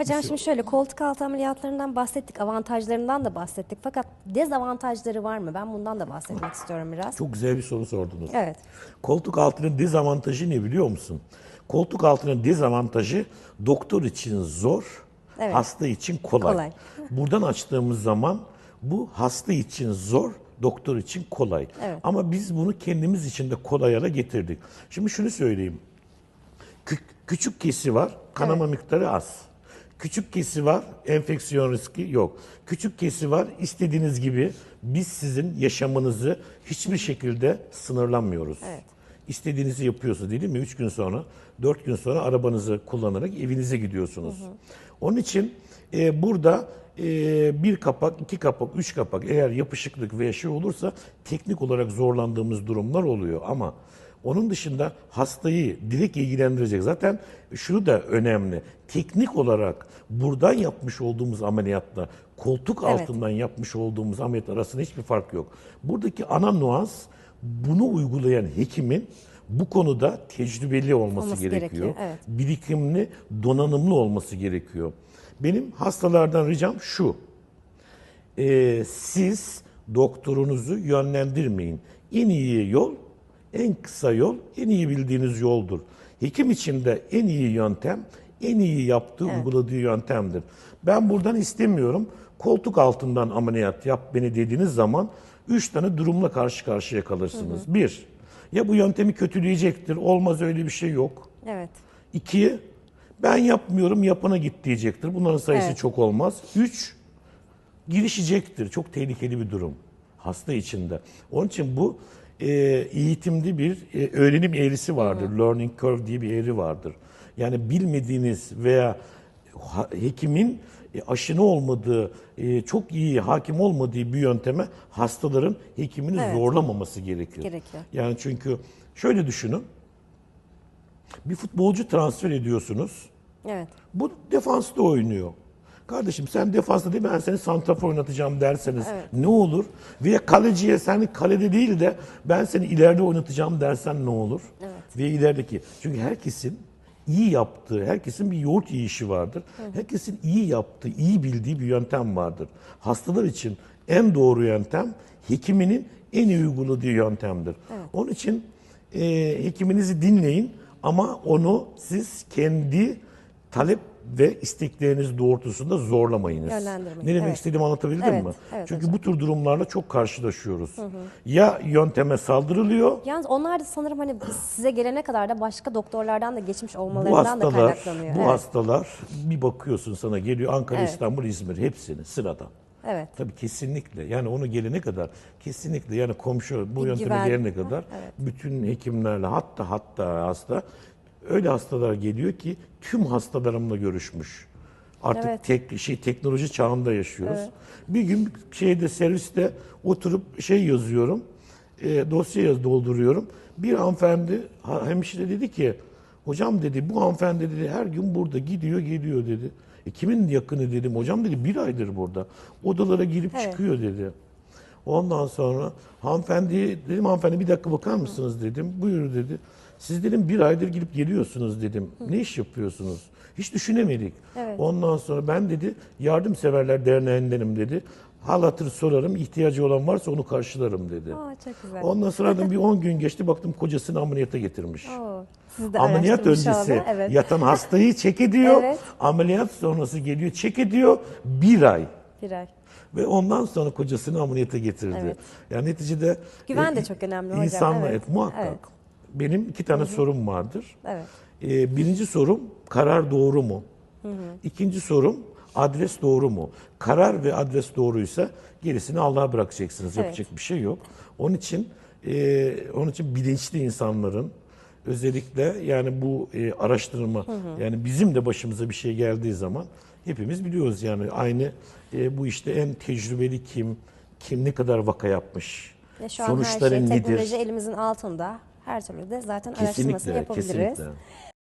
Hocam şimdi şöyle koltuk altı ameliyatlarından bahsettik, avantajlarından da bahsettik. Fakat dezavantajları var mı? Ben bundan da bahsetmek istiyorum biraz. Çok güzel bir soru sordunuz. Evet. Koltuk altının dezavantajı ne biliyor musun? Koltuk altının dezavantajı doktor için zor, Evet. hasta için kolay. Kolay. Buradan açtığımız zaman bu hasta için zor, doktor için kolay. Evet. Ama biz bunu kendimiz için de kolay hale getirdik. Şimdi şunu söyleyeyim. Kü- küçük kesi var, kanama miktarı az. Küçük kesi var, enfeksiyon riski yok. Küçük kesi var, istediğiniz gibi biz sizin yaşamınızı hiçbir şekilde sınırlanmıyoruz. Evet. İstediğinizi yapıyorsunuz değil mi? Üç gün sonra, dört gün sonra arabanızı kullanarak evinize gidiyorsunuz. Onun için e, burada e, bir kapak, iki kapak, üç kapak eğer yapışıklık veya şey olursa teknik olarak zorlandığımız durumlar oluyor. Ama onun dışında hastayı direkt ilgilendirecek. Zaten şunu da önemli. Teknik olarak buradan yapmış olduğumuz ameliyatla koltuk Evet. altından yapmış olduğumuz ameliyat arasında hiçbir fark yok. Buradaki ana nuans bunu uygulayan hekimin bu konuda tecrübeli olması, Olması gerekiyor. gerekiyor, evet. Birikimli, donanımlı olması gerekiyor. Benim hastalardan ricam şu. Ee, siz doktorunuzu yönlendirmeyin. En iyi yol, en kısa yol, en iyi bildiğiniz yoldur. Hekim için de en iyi yöntem, en iyi yaptığı, uyguladığı yöntemdir. Ben buradan istemiyorum. Koltuk altından ameliyat yap beni dediğiniz zaman üç tane durumla karşı karşıya kalırsınız. Bir, ya bu yöntemi kötüleyecektir, olmaz öyle bir şey yok. Evet. İki, ben yapmıyorum yapana git diyecektir. Bunların sayısı Evet. çok olmaz. Üç, girişecektir. Çok tehlikeli bir durum hasta içinde. Onun için bu e, eğitimde bir e, öğrenim eğrisi vardır. Learning curve diye bir eğri vardır. Yani bilmediğiniz veya hekimin e, aşını olmadığı, e, çok iyi hakim olmadığı bir yönteme hastaların hekimini Evet. zorlamaması gerekiyor. Gerekiyor. Yani çünkü şöyle düşünün. Bir futbolcu transfer ediyorsunuz. Evet. Bu defansta oynuyor. Kardeşim sen defansta değil ben seni santrafor oynatacağım derseniz ne olur? Veya kaleciye sen kalede değil de ben seni ileride oynatacağım dersen ne olur? Ve ilerideki. Çünkü herkesin iyi yaptığı, herkesin bir yoğurt yiyişi vardır. Herkesin iyi yaptığı, iyi bildiği bir yöntem vardır. Hastalar için en doğru yöntem hekiminin en iyi uyguladığı yöntemdir. Onun için e, hekiminizi dinleyin ama onu siz kendi talep ve istekleriniz doğrultusunda zorlamayınız. Yönlendirmeyin, Ne demek evet. istediğimi anlatabildim Evet, mi? evet Çünkü hocam. bu tür durumlarla çok karşılaşıyoruz. Ya yönteme saldırılıyor, Yalnız onlar da sanırım hani size gelene kadar da başka doktorlardan da geçmiş bu olmalarından da hastalar, kaynaklanıyor. bu evet. hastalar bir bakıyorsun sana geliyor Ankara, Evet. İstanbul, İzmir hepsini sıradan. evet. Tabii kesinlikle. Yani onu gelene kadar kesinlikle yani komşu bu Bir yönteme güven. gelene kadar bütün hekimlerle hatta hatta hasta öyle hastalar geliyor ki tüm hastalarımla görüşmüş. Artık Evet. tek şey teknoloji çağında yaşıyoruz. Bir gün şeyde serviste oturup şey yazıyorum. E, dosya yaz dolduruyorum. Bir hanımefendi ha- hemşire dedi ki hocam dedi bu hanımefendi dedi her gün burada gidiyor geliyor dedi. E, kimin yakını dedim hocam dedi bir aydır burada. Odalara girip Evet. çıkıyor dedi. Ondan sonra hanımefendi dedim hanımefendi bir dakika bakar mısınız dedim. Buyur dedi. Siz dedim bir aydır girip geliyorsunuz dedim. Ne iş yapıyorsunuz? Hiç düşünemedik. Evet. Ondan sonra ben dedi yardımseverler derneğindenim dedi. Hal hatır sorarım ihtiyacı olan varsa onu karşılarım dedi. Aa, çok güzel. Ondan sonra bir 10 gün geçti baktım kocasını ameliyata getirmiş. Oo, siz de Ameliyat öncesi abi, Evet. yatan hastayı çek ediyor. Evet. Ameliyat sonrası geliyor çek ediyor bir ay. Bir ay. Ve ondan sonra kocasını ameliyata getirdi. Evet. Yani neticede Güven de e, çok önemli hocam, İnsanla evet. evet, muhakkak. Evet. Benim iki tane sorum vardır. Evet. E, birinci sorum karar doğru mu? İkinci sorum adres doğru mu? Karar ve adres doğruysa gerisini Allah'a bırakacaksınız. Evet. Yapacak bir şey yok. Onun için e, onun için bilinçli insanların özellikle yani bu e, araştırma yani bizim de başımıza bir şey geldiği zaman hepimiz biliyoruz yani aynı e, bu işte en tecrübeli kim kim ne kadar vaka yapmış Ya şu an sonuçları her şey nedir teknoloji elimizin altında. Her türlü de zaten araştırmasını kesinlikle yapabiliriz. kesinlikle